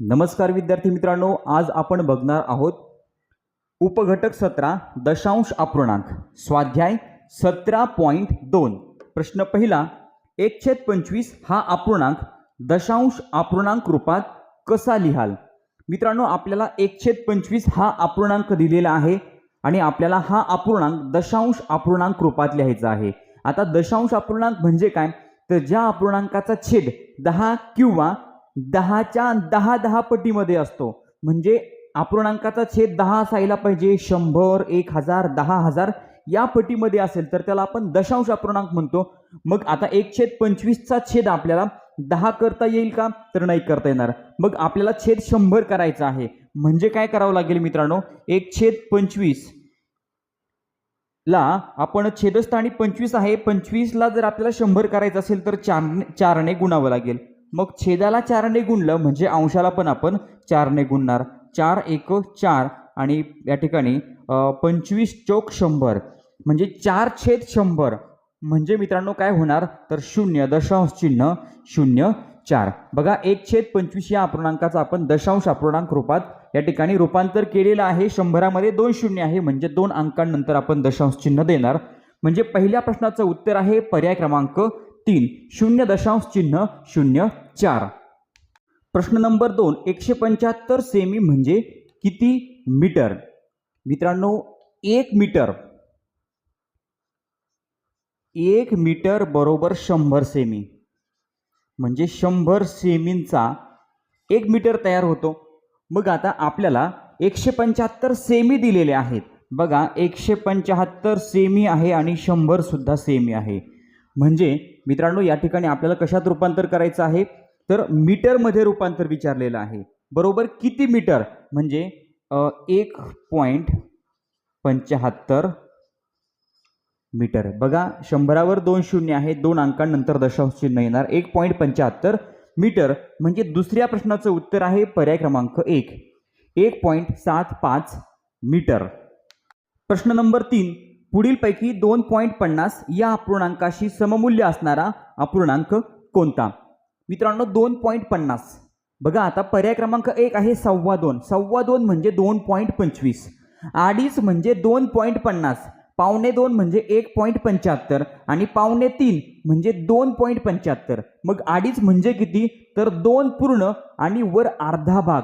नमस्कार विद्यार्थी मित्रांनो आज आपण बघणार आहोत उपघटक सतरा दशांश अपूर्णांक स्वाध्याय सतरा पॉईंट दोन. प्रश्न पहिला एकशे पंचवीस हा अपूर्णांक दशांश अपूर्णांक रूपात कसा लिहाल? मित्रांनो आपल्याला एकशे पंचवीस हा अपूर्णांक दिलेला आहे आणि आपल्याला हा अपूर्णांक दशांश अपूर्णांक रूपात लिहायचा आहे. आता दशांश अपूर्णांक म्हणजे काय? तर ज्या अपूर्णांकाचा छेद दहा किंवा दहाच्या दहा दहा पटीमध्ये असतो. म्हणजे अपूर्णांकाचा छेद दहा असायला पाहिजे शंभर एक हजार दहा हजार या पटीमध्ये असेल तर त्याला आपण दशांश अपूर्णांक म्हणतो. मग आता एक छेद पंचवीसचा छेद आपल्याला दहा करता येईल का? तर नाही करता येणार. मग आपल्याला छेद शंभर करायचा आहे. म्हणजे काय करावं लागेल मित्रांनो? एक छेद पंचवीस ला आपण छेदस्थानी पंचवीस आहे. पंचवीसला जर आपल्याला शंभर करायचं असेल तर चार चारने गुणावं लागेल. मग छेदाला चारने गुणलं म्हणजे अंशाला पण आपण चारने गुणणार. चार एक चार आणि या ठिकाणी पंचवीस चौक शंभर. म्हणजे चार छेद शंभर. म्हणजे मित्रांनो काय होणार? तर शून्य दशांश चिन्ह शून्य चार. बघा एक छेद पंचवीस या अपूर्णांकाचा आपण दशांश अपूर्णांक रूपात या ठिकाणी रूपांतर केलेलं आहे. शंभरामध्ये दोन शून्य आहे म्हणजे दोन अंकांनंतर आपण दशांश चिन्ह देणार. म्हणजे पहिल्या प्रश्नाचं उत्तर आहे पर्याय क्रमांक तीन शून्य दशांश चिन्ह शून्य चार. प्रश्न नंबर दोन एकशे पंच्याहत्तर सेमी म्हणजे किती मीटर? मित्रांनो एक मीटर. एक मीटर बरोबर शंभर सेमी. म्हणजे शंभर सेमींचा एक मीटर तयार होतो. मग आता आपल्याला एकशे पंच्याहत्तर सेमी दिलेले आहेत. बघा एकशे पंच्याहत्तर सेमी आहे आणि शंभर सुद्धा सेमी आहे. म्हणजे मित्रांनो या ठिकाणी आपल्याला कशात रूपांतर करायचं आहे? तर मीटरमध्ये रूपांतर विचारलेलं आहे. बरोबर किती मीटर? म्हणजे एक पॉईंट पंच्याहत्तर मीटर. बघा शंभरावर दोन शून्य आहे दोन अंकांनंतर दशांश चिन्ह येणार. एक पॉईंट पंच्याहत्तर मीटर. म्हणजे दुसऱ्या प्रश्नाचं उत्तर आहे पर्याय क्रमांक एक. एक पॉईंट सात पाच मीटर. प्रश्न नंबर तीन. पुढीलपैकी दोन पॉईंट पन्नास या अपूर्णांकाशी सममूल्य असणारा अपूर्णांक कोणता? मित्रांनो दोन पॉईंट पन्नास. बघा आता पर्याय क्रमांक एक आहे सव्वा दोन. सव्वा दोन म्हणजे दोन पॉईंट पंचवीस. अडीच म्हणजे दोन पॉईंट पन्नास. पावणे दोन म्हणजे एक पॉईंट पंच्याहत्तर. आणि पावणे तीन म्हणजे दोन पॉईंट पंच्याहत्तर. मग अडीच म्हणजे किती? तर दोन पूर्ण आणि वर अर्धा भाग.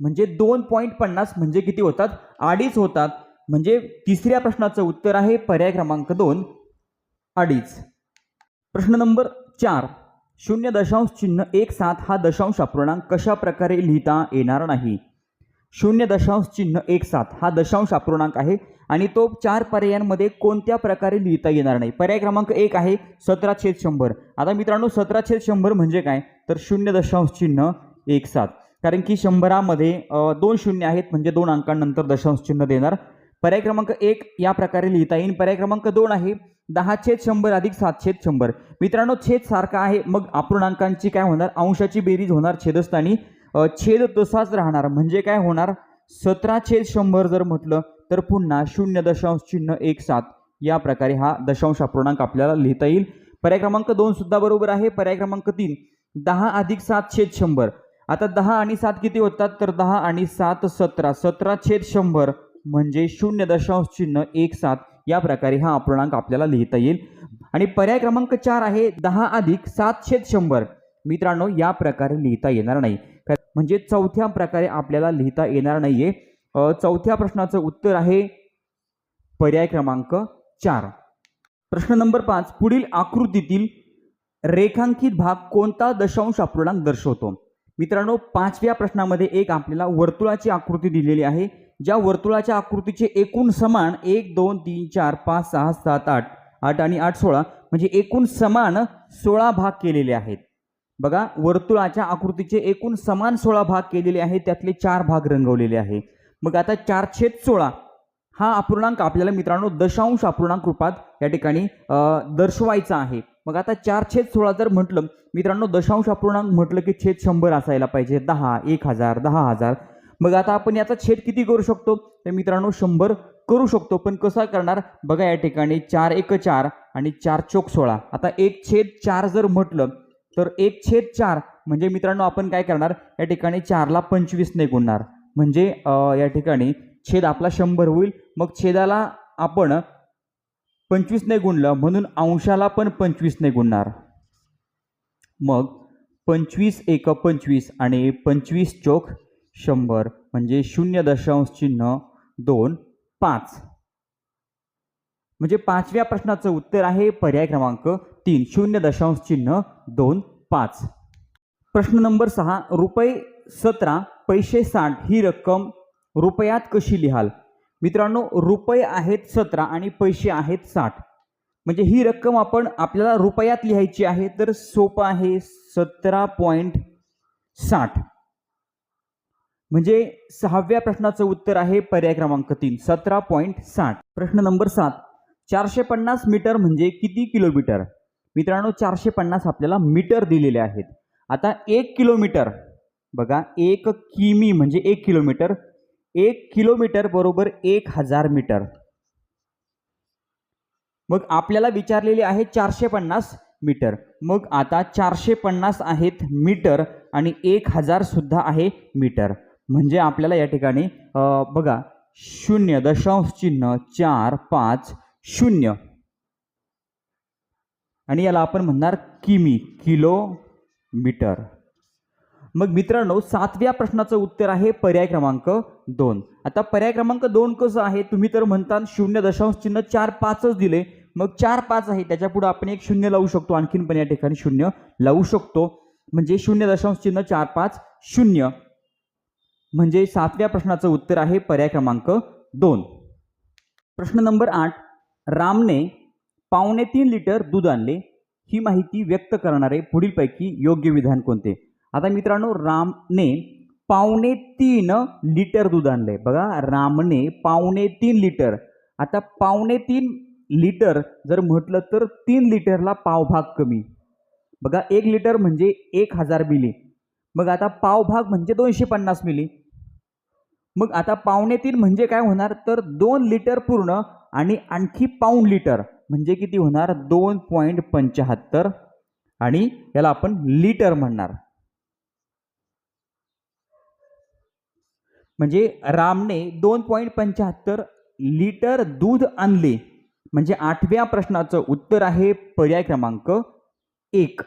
म्हणजे दोन पॉईंट पन्नास म्हणजे किती होतात? अडीच होतात. म्हणजे तिसऱ्या प्रश्नाचं उत्तर आहे पर्याय क्रमांक दोन अडीच. प्रश्न नंबर चार. शून्य दशांश चिन्ह एक सात हा दशांश अपूर्णांक कशा प्रकारे लिहिता येणार नाही? शून्य दशांश चिन्ह एक सात हा दशांश अपूर्णांक आहे आणि तो चार पर्यायांमध्ये कोणत्या प्रकारे लिहिता येणार नाही? पर्याय क्रमांक एक आहे सतरा छेद शंभर. आता मित्रांनो सतरा छेद शंभर म्हणजे काय? तर शून्य दशांश चिन्ह एक सात. कारण की शंभरामध्ये दोन शून्य आहेत म्हणजे दोन अंकांनंतर दशांश चिन्ह देणार. पर्याय क्रमांक एक या प्रकारे लिहिता येईल. पर्याय क्रमांक दोन आहे दहा छेद शंभर अधिक सात छेद शंभर. मित्रांनो छेद सारखा आहे मग अपूर्णांकांची काय होणार? अंशाची बेरीज होणार छेदस्थानी. छेद तसाच राहणार. म्हणजे काय होणार? सतरा छेद शंभर जर म्हटलं तर पुन्हा शून्य दशांश चिन्ह एक सात. या प्रकारे हा दशांश अपूर्णांक आपल्याला लिहिता येईल. पर्याय क्रमांक दोन सुद्धा बरोबर आहे. पर्याय क्रमांक तीन दहा अधिक सात छेद शंभर. आता दहा आणि सात किती होतात? तर दहा आणि सात सतरा. सतरा छेद शंभर म्हणजे शून्य दशांश चिन्ह एक सात या प्रकारे हा अपूर्णांक आपल्याला लिहिता येईल. आणि पर्याय क्रमांक चार आहे दहा अधिक सात छेद शंभर. मित्रांनो या प्रकारे लिहिता येणार नाही. म्हणजे चौथ्या प्रकारे आपल्याला लिहिता येणार नाहीये. आहे चौथ्या प्रश्नाचं उत्तर आहे पर्याय क्रमांक चार. प्रश्न नंबर पाच पुढील आकृतीतील रेखांकित भाग कोणता दशांश अपूर्णांक दर्शवतो? मित्रांनो पाचव्या प्रश्नामध्ये एक आपल्याला वर्तुळाची आकृती दिलेली आहे. ज्या वर्तुळाच्या आकृतीचे एकूण समान एक दोन तीन चार पाच सहा सात आठ आठ आणि आठ सोळा म्हणजे एकूण समान सोळा भाग केलेले आहेत. बघा वर्तुळाच्या आकृतीचे एकूण समान सोळा भाग केलेले आहेत त्यातले चार भाग रंगवलेले आहे. मग आता चार छेद सोळा हा अपूर्णांक आपल्याला मित्रांनो दशांश अपूर्णांक रूपात या ठिकाणी दर्शवायचा आहे. मग आता चार छेद सोळा जर म्हटलं मित्रांनो दशांश अपूर्णांक म्हटलं की छेद शंभर असायला पाहिजे. दहा एक हजार दहा हजार मग आता आपण याचा छेद किती करू शकतो? तर मित्रांनो शंभर करू शकतो. पण कसा करणार? बघा या ठिकाणी चार एक चार आणि चार चोक सोळा. आता एक छेद चार जर म्हटलं तर एक छेद चार म्हणजे मित्रांनो आपण काय करणार? या ठिकाणी चारला पंचवीसने गुणणार. म्हणजे या ठिकाणी छेद आपला शंभर होईल. मग छेदाला आपण पंचवीसने गुणलं म्हणून अंशाला पण पंचवीसने गुणणार. मग पंचवीस एक पंचवीस आणि पंचवीस चोख शंभर म्हणजे शून्य दशांश चिन्ह दोन पाच. म्हणजे पाचव्या प्रश्नाचं उत्तर आहे पर्याय क्रमांक तीन शून्य दशांश चिन्ह दोन पाच. प्रश्न नंबर सहा रुपये सतरा पैसे साठ ही रक्कम रुपयात कशी लिहाल? मित्रांनो रुपये आहेत सतरा आणि पैसे आहेत साठ. म्हणजे ही रक्कम आपण आपल्याला रुपयात लिहायची आहे तर सोपं आहे सतरा पॉईंट साठ. म्हणजे सहाव्या प्रश्नाचं उत्तर आहे पर्याय क्रमांक तीन सतरा पॉईंट साठ. प्रश्न नंबर सात चारशे पन्नास मीटर म्हणजे किती किलोमीटर? मित्रांनो चारशे पन्नास आपल्याला मीटर दिलेले आहेत. आता एक किलोमीटर बघा एक किमी म्हणजे एक किलोमीटर एक किलोमीटर बरोबर एक हजार मीटर. मग आपल्याला विचारलेले आहे चारशे पन्नास मीटर. मग आता चारशे पन्नास आहेत मीटर आणि एक हजार सुद्धा आहे मीटर. म्हणजे आपल्याला या ठिकाणी बघा शून्य दशांश चिन्ह चार पाच शून्य. आणि याला आपण म्हणणार किमी किलो मीटर मग मित्रांनो सातव्या प्रश्नाचं उत्तर आहे पर्याय क्रमांक दोन. आता पर्याय क्रमांक दोन कसं आहे? तुम्ही तर म्हणता शून्य दशांश चिन्ह चार पाचच दिले. मग चार पाच आहे त्याच्या पुढे आपण एक शून्य लावू शकतो. आणखीन पण या ठिकाणी शून्य लावू शकतो. म्हणजे शून्य दशांश चिन्ह चार पाच शून्य. म्हणजे सातव्या प्रश्नाचं उत्तर आहे पर्याय क्रमांक दोन. प्रश्न नंबर आठ रामने पावणे तीन लिटर दूध आणले? ही माहिती व्यक्त करणारे पुढीलपैकी योग्य विधान कोणते? आता मित्रांनो रामने पावणे तीन लिटर दूध आणले. बघा रामने पावणे तीन लिटर. आता पावणे तीन लिटर जर म्हटलं तर तीन लिटरला पावभाग कमी. बघा एक लिटर म्हणजे एक हजार मिली. मग आता पावभाग म्हणजे दोनशे पन्नास मिली. मग आता पावणे तीन म्हणजे काय होणार? तर दोन लिटर पूर्ण आणि आणखी पाऊण लिटर म्हणजे किती होणार? दोन पॉईंट पंच्याहत्तर आणि याला आपण लिटर म्हणणार. म्हणजे रामने दोन पॉईंट पंच्याहत्तर लिटर दूध आणले. म्हणजे आठव्या प्रश्नाचं उत्तर आहे पर्याय क्रमांक एक.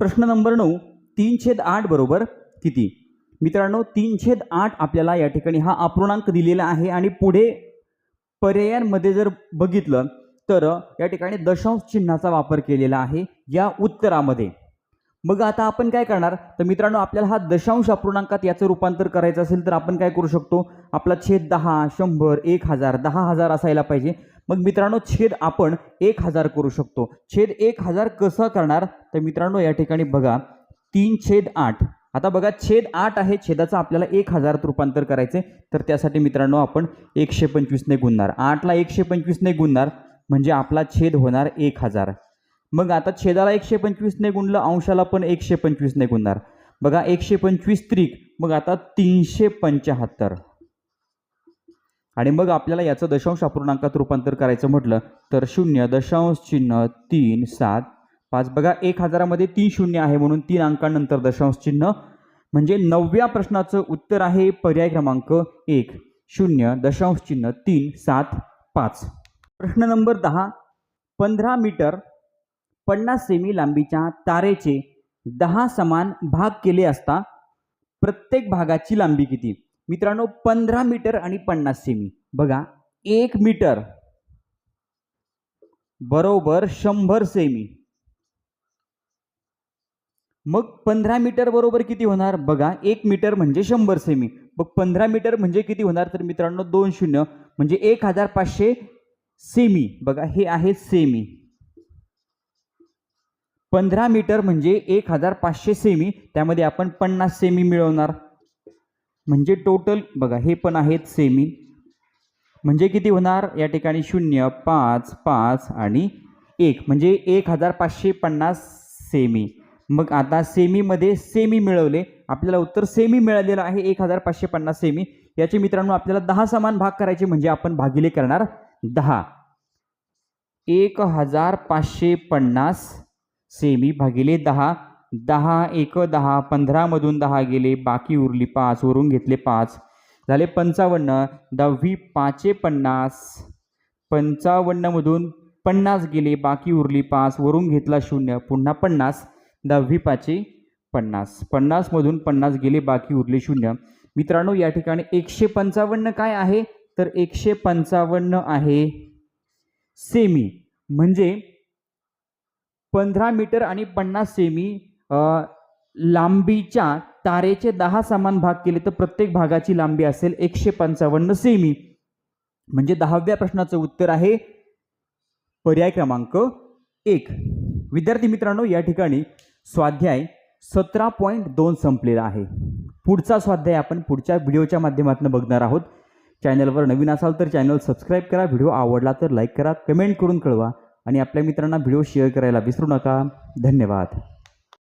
प्रश्न नंबर नऊ तीन छेद आठ बरोबर किती? मित्रांनो तीन छेद आठ आपल्याला या ठिकाणी हा अपूर्णांक दिलेला आहे आणि पुढे पर्यायांमध्ये जर बघितलं तर या ठिकाणी दशांश चिन्हाचा वापर केलेला आहे या उत्तरामध्ये. मग आता आपण काय करणार? तर मित्रांनो आपल्याला हा दशांश अपूर्णांकात याचं रूपांतर करायचं असेल तर आपण काय करू शकतो? आपला छेद दहा शंभर एक हजार दहा हजार असायला पाहिजे. मग मित्रांनो छेद आपण एक हजार करू शकतो. छेद एक हजार कसं करणार? तर मित्रांनो या ठिकाणी बघा तीन छेद आठ. आता बघा छेद आठ आहे. छेदाचं आपल्याला एक हजारात रूपांतर करायचं तर त्यासाठी मित्रांनो आपण एकशे पंचवीसने गुणणार. आठला एकशे पंचवीसने गुणणार म्हणजे आपला छेद होणार एक हजार. मग आता छेदाला एकशे पंचवीसने गुणलं अंशाला पण एकशे पंचवीसने गुणणार. बघा एकशे पंचवीस त्रिक मग आता तीनशे पंच्याहत्तर आणि मग आपल्याला याचं दशांश अपूर्णांकात रूपांतर करायचं म्हटलं तर शून्य दशांश चिन्ह तीन सात पाच. बघा एक हजारामध्ये तीन शून्य आहे म्हणून तीन अंकानंतर दशांश चिन्ह. म्हणजे नवव्या प्रश्नाचं उत्तर आहे पर्याय क्रमांक एक. शून्य दशांश चिन्ह तीन सात पाच. प्रश्न नंबर दहा. पंधरा मीटर पन्नास सेमी लांबीच्या तारेचे दहा समान भाग केले असता प्रत्येक भागाची लांबी किती? मित्रांनो पंधरा मीटर आणि पन्नास सेमी. बघा एक मीटर बरोबर शंभर सेमी. मग पंधरा मीटर बरोबर किती होणार? बघा एक मीटर म्हणजे शंभर सेमी मग पंधरा मीटर म्हणजे किती होणार? तर मित्रांनो दोन शून्य. म्हणजे एक हजार पाचशे सेमी बघा हे आहे सेमी पंधरा मीटर म्हणजे एक हजार पाचशे सेमी त्यामध्ये आपण पन्नास सेमी मिळवणार. म्हणजे टोटल बघा हे पण आहेत सेमी म्हणजे किती होणार? या ठिकाणी शून्य पाच पाच आणि एक. म्हणजे एक हजार पाचशे पन्नास सेमी मग आता सेमीमध्ये सेमी मिळवले. आपल्याला उत्तर सेमी मिळालेलं आहे एक हजार पाचशे पन्नास सेमी याचे मित्रांनो आपल्याला दहा समान भाग करायचे म्हणजे आपण भागिले करणार दहा. एक हजार पाचशे पन्नास सेमी भागिले दहा. दहा एक दहा पंधरामधून दहा गेले. बाकी उरली पाच वरून घेतले पाच. झाले पंचावन्न. दहावी पाचशे पन्नास पंचावन्नमधून पन्नास गेले. बाकी उरली पाच. वरून घेतला शून्य. पुन्हा पन्नास. दहावी पाचे पन्नास. पन्नासमधून पन्नास गेले बाकी उरले शून्य. मित्रांनो या ठिकाणी एकशे पंचावन्न काय आहे? तर एकशे पंचावन्न आहे सेमी. म्हणजे पंधरा मीटर आणि पन्नास सेमी लांबीच्या तारेचे दहा समान भाग केले तर प्रत्येक भागाची लांबी असेल एकशे पंचावन्न सेमी. म्हणजे दहाव्या प्रश्नाचं उत्तर आहे पर्याय क्रमांक एक. विद्यार्थी मित्रांनो या ठिकाणी स्वाध्याय सतरा पॉईंट दोन संपलेला आहे. पुढचा स्वाध्याय आपण पुढच्या व्हिडिओच्या माध्यमातून बघणार आहोत. चॅनलवर नवीन असाल तर चॅनल सबस्क्राईब करा व्हिडिओ आवडला तर लाईक करा कमेंट करून कळवा आणि आपल्या मित्रांना व्हिडिओ शेअर करायला विसरू नका. धन्यवाद.